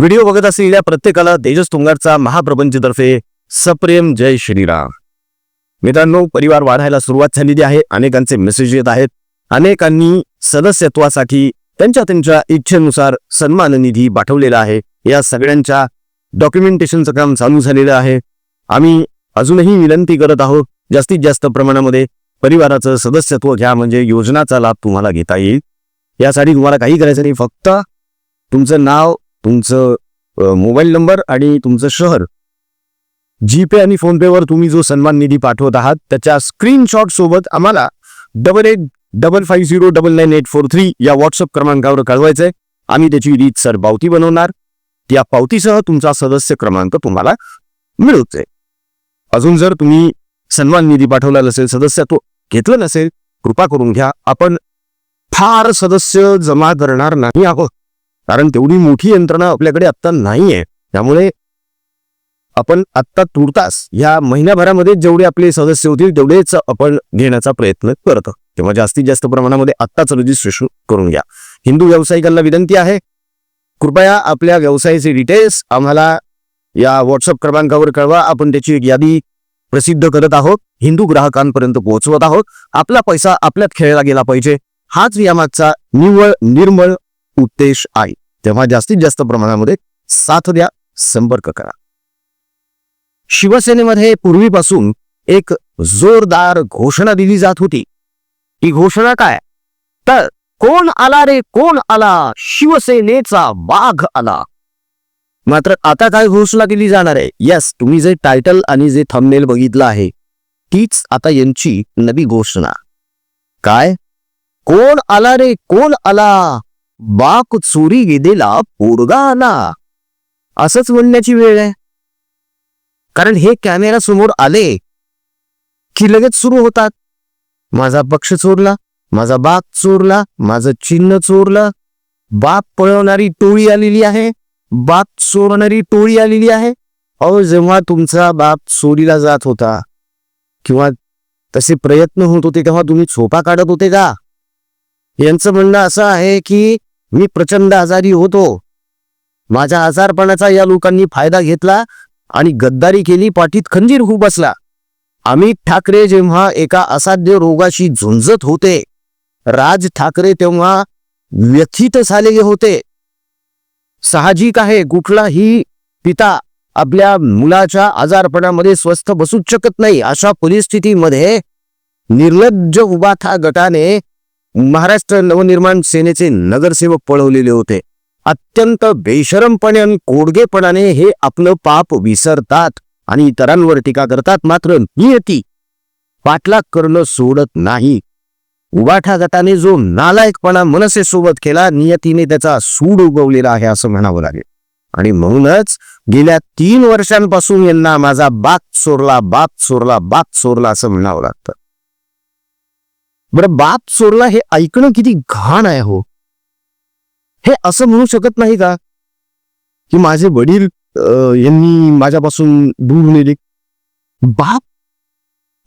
Video बघत असलेल्या प्रत्येकाला तेजस तुंगारचा महाप्रपंचतर्फे सप्रेम जय श्रीराम. मित्रांनो परिवार वाढायला सुरुवात झालेली आहे. अनेकांचे मेसेज येत आहेत. अनेकांनी सदस्यत्वासाठी त्यांच्या त्यांच्या इच्छेनुसार सन्मान निधी पाठवलेला आहे. या सगळ्यांच्या डॉक्युमेंटेशनचं काम चालू झालेलं आहे. आम्ही अजूनही विनंती करत आहोत जास्तीत जास्त प्रमाणामध्ये परिवाराचं सदस्यत्व घ्या म्हणजे योजनाचा लाभ तुम्हाला घेता येईल. यासाठी तुम्हाला काही करायचं नाही फक्त तुमचं नाव तुमचं मोबाईल नंबर आणि तुमचं शहर. जीपे आणि फोनपेवर तुम्ही जो सन्मान निधी पाठवत आहात त्याच्या स्क्रीनशॉट सोबत आम्हाला double eight double five zero double nine eight four three या व्हॉट्सअप क्रमांकावर कळवायचं आहे आम्ही त्याची रीत सर पावती बनवणार. त्या पावतीसह तुमचा सदस्य क्रमांक तुम्हाला मिळवते अजून जर तुम्ही सन्मान निधी पाठवला नसेल सदस्यत्व घेतलं नसेल कृपा करून घ्या. आपण फार सदस्य जमा करणार नाही आहोत. कारण तेवढी मोठी यंत्रणा आपल्याकडे आत्ता नाहीये. त्यामुळे आपण आत्ता तुर्तास या महिन्याभरामध्ये जेवढे आपले सदस्य होतील तेवढेच आपण घेण्याचा प्रयत्न करतो तेव्हा जास्तीत जास्त प्रमाणामध्ये आत्ताच रजिस्ट्रेशन करून घ्या. हिंदू व्यावसायिकांना विनंती आहे कृपया आपल्या व्यवसायाचे डिटेल्स आम्हाला या व्हॉट्सअप क्रमांकावर कळवा. आपण त्याची एक यादी प्रसिद्ध करत आहोत. हिंदू ग्राहकांपर्यंत पोहोचवत आहोत. आपला पैसा आपल्यात खेळला गेला पाहिजे. हाच यामागचा निव्वळ निर्मळ उद्देश आहे. तेव्हा जास्तीत जास्त प्रमाणामध्ये साथ द्या संपर्क करा. शिवसेनेमध्ये पूर्वीपासून एक जोरदार घोषणा दिली जात होती. ही घोषणा काय? तर कोण आला रे कोण आला? शिवसेनेचा वाघ आला. मात्र आता काय घोषणा केली जाणार आहे? यस तुम्ही जे टायटल आणि जे थंबनेल बघितलं आहे तीच आता यांची नवी घोषणा. काय? कोण आला रे कोण आला? बाक चोरी गेलेला पोरगा आला. असंच म्हणण्याची वेळ आहे. कारण हे कॅमेरा समोर आले की लगेच सुरू होतात. माझा पक्ष चोरला माझा बाप चोरला माझं चिन्ह चोरलं. बाप पळवणारी टोळी आलेली आहे. बाप चोरणारी टोळी आलेली आहे. अहो जेव्हा तुमचा बाप चोरीला जात होता किंवा तसे प्रयत्न होत होते तेव्हा तुम्ही झोपा काढत होते का? यांचं म्हणणं असं आहे की मी प्रचंड आजारी होतो. माझ्या आजारपणाचा या लोकांनी फायदा घेतला आणि गद्दारी केली पाठीत खंजीर खूप बसला. अमित ठाकरे जेव्हा एका असाध्य रोगाशी झुंजत होते राज ठाकरे तेव्हा व्यथित झालेले होते. साहजिक आहे कुठलाही पिता आपल्या मुलाच्या आजारपणामध्ये स्वस्थ बसूच शकत नाही अशा परिस्थितीमध्ये निर्लज्ज उबाथा गटाने महाराष्ट्र नवनिर्माण सेनेचे नगरसेवक पळवलेले होते. अत्यंत बेशरमपणे आणि कोडगेपणाने हे आपलं पाप विसरतात आणि इतरांवर टीका करतात. मात्र नियती पाठलाग करणं सोडत नाही. उबाठा गटाने जो नालायकपणा मनसेसोबत केला नियतीने त्याचा सूड उगवलेला आहे असं म्हणावं लागेल. आणि म्हणूनच गेल्या तीन वर्षांपासून यांना माझा बाप चोरला बाप चोरला बाप चोरला असं म्हणावं लागतं. बरं बाप चोरला हे ऐकणं किती घाण आहे हो. हे असं म्हणू शकत नाही का? की माझे वडील अं, यांनी माझ्यापासून दूर नेले. बाप!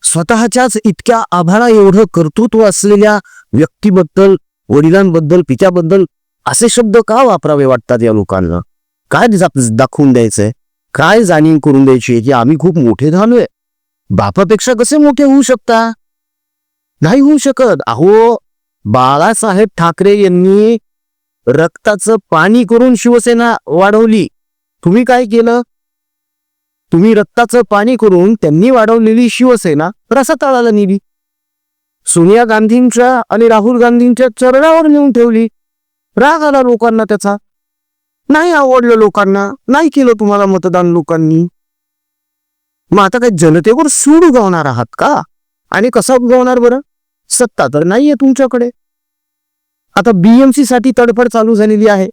स्वतःच्याच इतक्या आभाळा एवढं कर्तृत्व असलेल्या व्यक्तीबद्दल वडिलांबद्दल पित्याबद्दल असे शब्द का वापरावे वाटतात या लोकांना? काय दाखवून द्यायचंय? काय जाणीव करून द्यायची की आम्ही खूप मोठे झालोय? बापापेक्षा कसे मोठे होऊ शकता? नाही होऊ शकत. अहो बाळासाहेब ठाकरे यांनी रक्ताचं पाणी करून शिवसेना वाढवली. तुम्ही काय केलं? तुम्ही रक्ताचं पाणी करून त्यांनी वाढवलेली शिवसेना रसातळाला नेली. सोनिया गांधींच्या आणि राहुल गांधींच्या चरणावर नेऊन ठेवली. राग आला लोकांना त्याचा. नाही आवडलं लोकांना. नाही केलं तुम्हाला मतदान लोकांनी. मग आता काय जनतेवर सूड उगवणार आहात का? आणि कसा उगवणार बरं? सत्ता तर नाहीये तुमच्याकडे. आता बीएमसी साठी तडफड चालू झालेली आहे.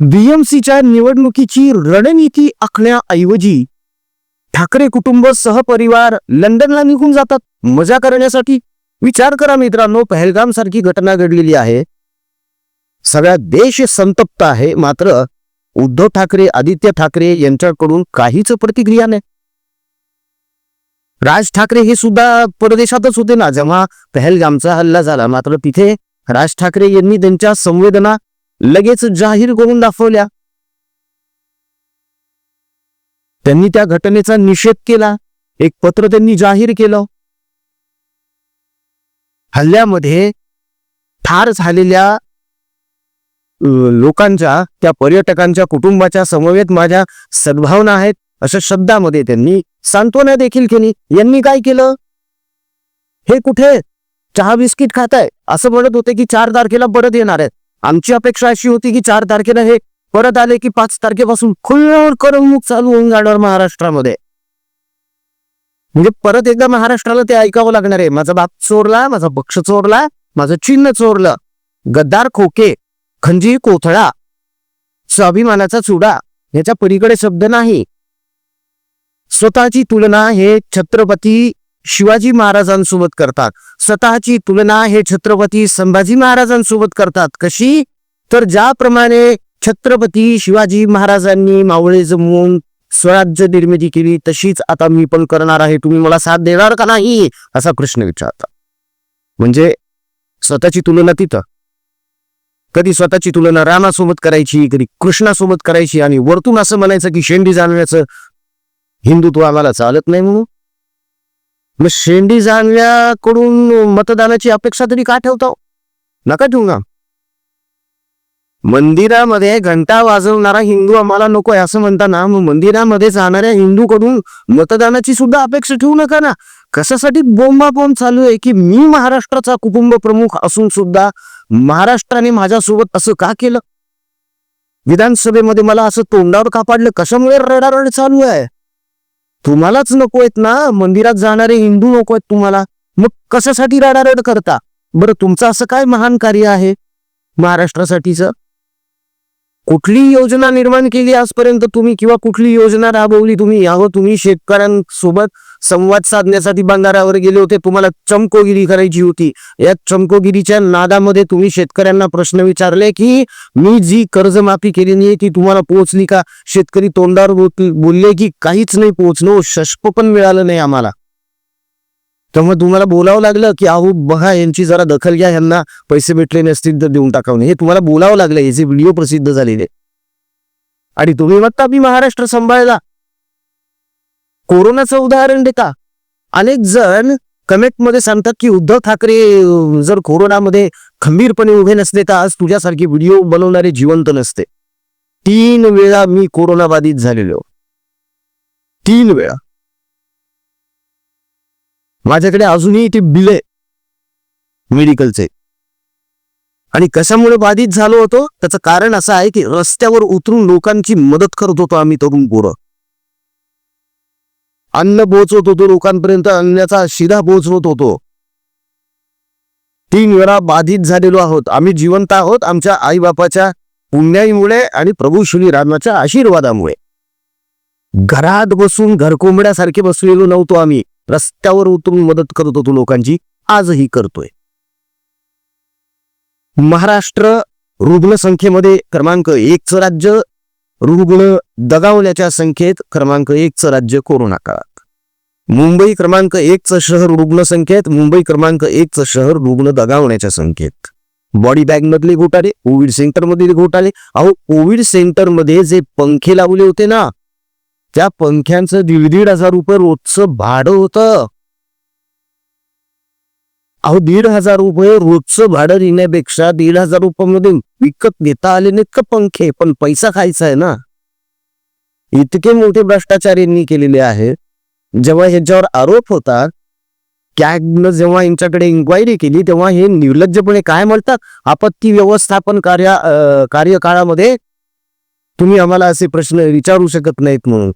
बीएमसीच्या निवडणुकीची रणनीती आखण्याऐवजी ठाकरे कुटुंब सहपरिवार लंडनला निघून जातात. मजा करण्यासाठी विचार करा मित्रांनो पहलगाम सारखी घटना घडलेली आहे. सगळा देश संतप्त आहे मात्र उद्धव ठाकरे आदित्य ठाकरे यांच्याकडून काहीच प्रतिक्रिया नाही. राज ठाकरे हे सुद्धा परदेशातच होते ना. जेव्हा पहलगामचा हल्ला झाला मात्र तिथे राज ठाकरे यांनी त्यांच्या संवेदना लगेच जाहीर करून दाखवल्या. त्यांनी त्या घटनेचा निषेध केला. एक पत्र त्यांनी जाहीर केलं. हल्ल्यामध्ये ठार झालेल्या लोकांच्या त्या पर्यटकांच्या कुटुंबाच्या समवेत माझ्या सद्भावना आहेत अशा शब्दामध्ये त्यांनी सांत्वना देखील केली. यांनी काय केलं? हे कुठे? चहा बिस्किट खाताय. असं म्हणत होते की चार तारखेला परत येणार आहेत. आमची अपेक्षा अशी होती की चार तारखेला हे परत आले की पाच तारखेपासून खुल्लर करमणूक चालू होऊन जाणार महाराष्ट्रामध्ये. म्हणजे परत एकदा महाराष्ट्राला ते ऐकावं लागणार आहे. माझा बाप चोरला माझा पक्ष चोरला माझं चिन्ह चोरलं. गद्दार खोके खंजी कोथळा स्वाभिमानाचा चुडा याच्या पलीकडे शब्द नाही. स्वतःची तुलना हे छत्रपती शिवाजी महाराजांसोबत करतात. स्वतःची तुलना हे छत्रपती संभाजी महाराजांसोबत करतात. कशी? तर ज्याप्रमाणे छत्रपती शिवाजी महाराजांनी मावळे जमवून स्वराज्य निर्मिती केली तशीच आता मी पण करणार आहे. तुम्ही मला साथ देणार का नाही? असा प्रश्न विचारता म्हणजे स्वतःची तुलना तिथं. कधी स्वतःची तुलना रामासोबत करायची कधी कृष्णासोबत करायची आणि वरतून असं म्हणायचं की शेंडी जाणण्याचं हिंदुत्व आम्हाला चालत नाही म्हणून? मग शेंडी जाणव्याकडून मतदानाची अपेक्षा तरी का ठेवतो नका ठेवू ना. मंदिरामध्ये घंटा वाजवणारा हिंदू आम्हाला नको आहे असं म्हणताना मग मंदिरामध्ये जाणाऱ्या हिंदूकडून मतदानाची सुद्धा अपेक्षा ठेवू नका ना. कशासाठी बोंबाबोंब चालू आहे की मी महाराष्ट्राचा कुटुंब प्रमुख असून सुद्धा महाराष्ट्राने माझ्यासोबत असं का केलं? विधानसभेमध्ये मला असं तोंडावर कापाडलं. कशामुळे रडारड चालू आहे? तुम्हालाच नको आहेत ना? मंदिरात जाणारे हिंदू नको आहेत तुम्हाला. मग कशासाठी रडारड करता? बरं तुमचं असं काय महान कार्य आहे महाराष्ट्रासाठीच? कुठली योजना निर्माण केली आजपर्यंत तुम्ही किंवा कुठली योजना राबवली तुम्ही? यावं तुम्ही शेतकऱ्यांसोबत संवाद साधण्यासाठी बंधाऱ्यावर गेले होते. तुम्हाला चमकोगिरी करायची होती. या चमकोगिरीच्या नादामध्ये तुम्ही शेतकऱ्यांना प्रश्न विचारले की मी जी कर्जमाफी केलेली आहे ती तुम्हाला पोहोचली का? शेतकरी तोंडावर बोलले की काहीच नाही पोहोचलो. शष्प पण मिळालं नाही आम्हाला. तर तुम्हाला बोलावं लागलं की अहो बघा यांची जरा दखल घ्या. यांना पैसे भेटले नसतील तर देऊन टाकावं हे तुम्हाला बोलावं लागलं. याचे व्हिडिओ प्रसिद्ध झालेले आणि तुम्ही म्हणता मी महाराष्ट्र सांभाळला. कोरोनाचं उदाहरण देता अनेक जण कमेंटमध्ये सांगतात की उद्धव ठाकरे जर कोरोनामध्ये खंबीरपणे उभे नसते तर आज तुझ्यासारखे व्हिडिओ बनवणारे जिवंत नसते. तीन वेळा मी कोरोना बाधित झालेलो. तीन वेळा. माझ्याकडे अजूनही ते बिल आहे. मेडिकलचे आणि कशामुळे बाधित झालो होतो? त्याचं कारण असं आहे की रस्त्यावर उतरून लोकांची मदत करत होतो आम्ही तरुण पोरं. अन्न पोहोचवत होतो लोकांपर्यंत अन्नाचा शिधा पोहोचवत होतो. तीन वेळा बाधित झालेलो आहोत. आम्ही जिवंत आहोत आमच्या आई बापाच्या पुण्याईमुळे आणि प्रभू श्री रामाच्या आशीर्वादामुळे. घरात बसून घरकोंबड्यासारखे बसलेलो नव्हतो आम्ही. रस्त्यावर उतरून मदत करत होतो लोकांची. आजही करतोय. महाराष्ट्र रुग्णसंख्येमध्ये क्रमांक एकचं राज्य रुग्ण दगावल्याच्या संख्येत क्रमांक एकचं राज्य कोरोना काळात. मुंबई क्रमांक एकचं शहर रुग्णसंख्येत मुंबई क्रमांक एकचं शहर रुग्ण दगावण्याच्या संख्येत. बॉडी बॅग मधले घोटाळे कोविड सेंटर मधले घोटाळे अहो कोविड सेंटरमध्ये जे पंखे लावले होते ना त्या पंख्यांचं दीड दीड हजार रुपये रोजचं भाडं होतं. अहो दीड हजार रुपये रोजचं भाडं देण्यापेक्षा दीड हजार रुपयामध्ये विकत घेता आले नाहीत का पंखे? पण पैसा खायचा आहे ना. इतके मोठे भ्रष्टाचार यांनी केलेले आहे. जेव्हा ह्याच्यावर आरोप होता कॅगनं जेव्हा यांच्याकडे इन्क्वायरी केली तेव्हा हे निर्लज्जपणे काय म्हणतात? आपत्ती व्यवस्थापन कार्य कार्यकाळामध्ये तुम्ही आम्हाला असे प्रश्न विचारू शकत नाहीत म्हणून.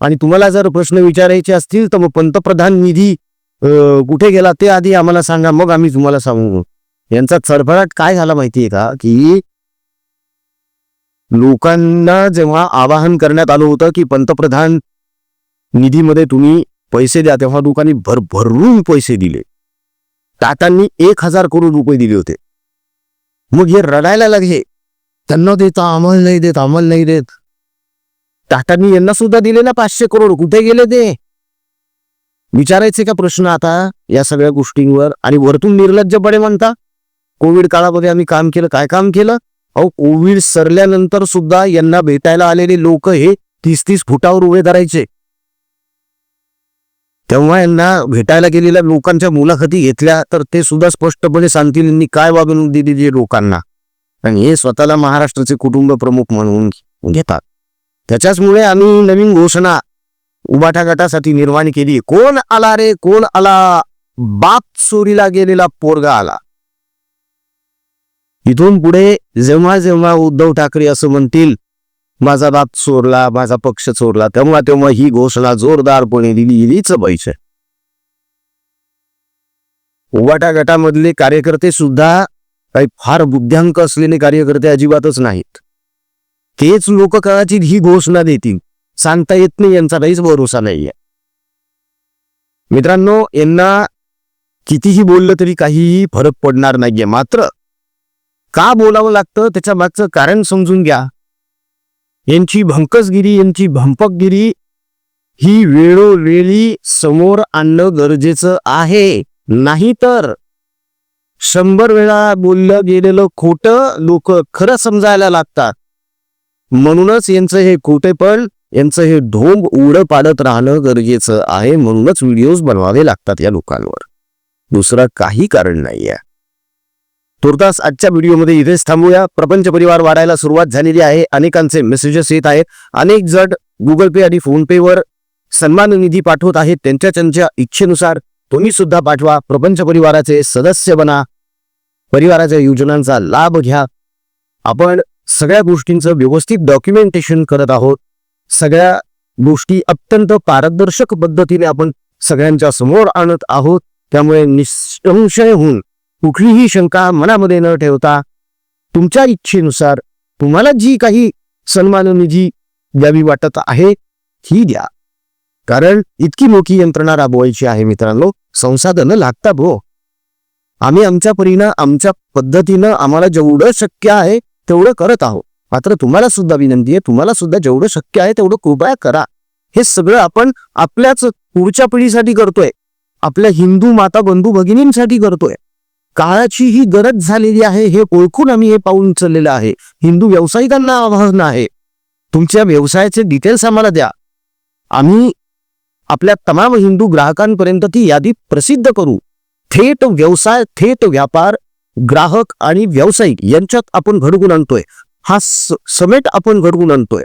आणि तुम्हाला जर प्रश्न विचारायचे असतील तर मग पंतप्रधान निधी कुठे गेला ते आधी आम्हाला सांगा मग आम्ही तुम्हाला सांगू. यांचा चरफराट काय झाला माहितीये का? की लोकांना जेव्हा आवाहन करण्यात आलं होतं की पंतप्रधान निधीमध्ये तुम्ही पैसे द्या तेव्हा लोकांनी भरभरून पैसे दिले. टाटांनी एक हजार करोड रुपये दिले होते. मग हे रडायला लागे त्यांना देता आम्हाला नाही देत आम्हाला नाही देत. टाटांनी यांना सुद्धा दिले ना पाचशे करोड. कुठे गेले ते? विचारायचे का प्रश्न आता या सगळ्या गोष्टींवर? आणि वरतून निर्लज्जपणे म्हणता कोविड काळामध्ये आम्ही काम केलं काय काम केलं? अहो कोविड सरल्यानंतर सुद्धा यांना भेटायला आलेले लोक हे तीस तीस फुटावर उभे धरायचे तेव्हा यांना भेटायला गेलेल्या लोकांच्या मुलाखती घेतल्या तर ते सुद्धा स्पष्टपणे सांगतील यांनी काय वागणूक दिली जे लोकांना? आणि हे स्वतःला महाराष्ट्राचे कुटुंब प्रमुख म्हणून घेतात. त्याच्याचमुळे आम्ही नवीन घोषणा उबाठा गटासाठी निर्माण केली. कोण आला रे? कोण आला? बाप चोरीला गेलेला पोरगा आला. इथून पुढे जेव्हा जेव्हा उद्धव ठाकरे असं म्हणतील माझा बाप चोरला माझा पक्ष चोरला तेव्हा तेव्हा ही घोषणा जोरदारपणे दिली हीच पाहिजे. उबाटा गटामधले कार्यकर्ते सुद्धा काही फार बुद्ध्यांक असलेले कार्यकर्ते अजिबातच नाहीत. तेच लोक कदाचित ही घोषणा देतील. सांगता येत नाही यांचा काहीच भरोसा नाहीये. मित्रांनो यांना कितीही बोललं तरी काहीही फरक पडणार नाहीये. मात्र का बोलावं लागतं त्याच्या मागचं कारण समजून घ्या. यांची भंकसगिरी यांची भंपकगिरी ही वेळोवेळी समोर आणणं गरजेचं आहे. नाहीतर शंभर वेळा बोललं गेलेलं खोटं लोक खरं समजायला लागतात. म्हणूनच यांचं हे खोटेपण यांचं हे ढोंग उडं पाडत राहणं गरजेचं आहे म्हणूनच व्हिडिओज बनवावे लागतात या लोकांवर. दुसरं काही कारण नाहीये. तुर्तास आजच्या व्हिडिओमध्ये इथेच थांबूया. प्रपंच परिवार वाढायला सुरुवात झालेली आहे. अनेकांचे मेसेजेस येत आहेत. अनेक जण गुगल पे आणि फोन पे वर सन्मान निधी पाठवत आहेत. त्यांच्या त्यांच्या इच्छेनुसार तुम्ही सुद्धा पाठवा. प्रपंच परिवाराचे सदस्य बना. परिवाराच्या योजनांचा लाभ घ्या. आपण सगळ्या गोष्टींचं व्यवस्थित डॉक्युमेंटेशन करत आहोत. सगळ्या गोष्टी अत्यंत पारदर्शक पद्धतीने आपण सगळ्यांच्या समोर आणत आहोत. त्यामुळे निसंशय होऊन कुठलीही शंका मनामध्ये न ठेवता तुमच्या इच्छेनुसार तुम्हाला जी काही सन्मान निधी द्यावी वाटत आहे ही द्या. कारण इतकी मोठी यंत्रणा राबवायची आहे मित्रांनो. संसाधनं लागतात हो. आम्ही आमच्या परीनं आमच्या पद्धतीनं आम्हाला जेवढं शक्य आहे तेवढं करत आहोत. मात्र तुम्हाला सुद्धा विनंती आहे तुम्हाला सुद्धा जेवढं शक्य आहे तेवढं कृपया करा. हे सगळं आपण आपल्याच पुढच्या पिढीसाठी करतोय. आपल्या हिंदू माता बंधू भगिनींसाठी करतोय. काळाची ही गरज झालेली आहे हे ओळखून आम्ही हे पाऊल उचललेलं आहे. हिंदू व्यावसायिकांना आवाहन आहे. तुमच्या व्यवसायाचे डिटेल्स आम्हाला द्या. आम्ही आपल्या तमाम हिंदू ग्राहकांपर्यंत ती यादी प्रसिद्ध करू. थेट व्यवसाय थेट व्यापार ग्राहक आणि व्यावसायिक यांच्यात आपण घडवून आणतोय. हा समेट आपण घडवून आणतोय.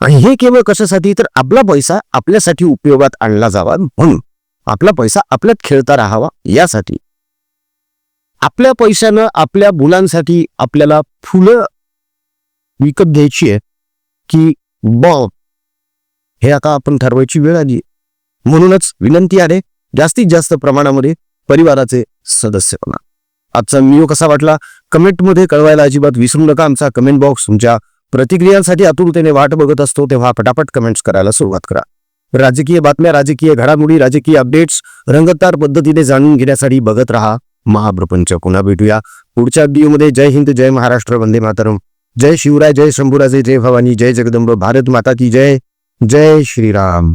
आणि हे केवळ कशासाठी? तर आपला पैसा आपल्यासाठी उपयोगात आणला जावा म्हणून. आपला पैसा आपल्यात खेळता राहावा यासाठी. आपल्या पैशानं आपल्या मुलांसाठी आपल्याला फुलं विकत घ्यायची आहे की बॉम्ब हे आता आपण ठरवायची वेळ आली म्हणूनच विनंती आहे जास्तीत जास्त प्रमाणामध्ये परिवाराचे सदस्य बना. आजचा व्हिडिओ कसा वाटला? कमेंटमध्ये कळवायला अजिबात विसरू नका. आमचा कमेंट बॉक्स तुमच्या प्रतिक्रियांसाठी आतुरतेने वाट बघत असतो. तेव्हा पटापट कमेंट्स करायला सुरुवात करा. राजकीय बातम्या राजकीय घडामोडी राजकीय अपडेट्स रंगतदार पद्धतीने जाणून घेण्यासाठी बघत राहा महाप्रपंच. पुन्हा भेटूया पुढच्या व्हिडिओमध्ये जय हिंद जय महाराष्ट्र वंदे मातरम. जय शिवराय जय शंभूराजे जय भवानी जय जगदंब भारत माता की जय. जय श्रीराम.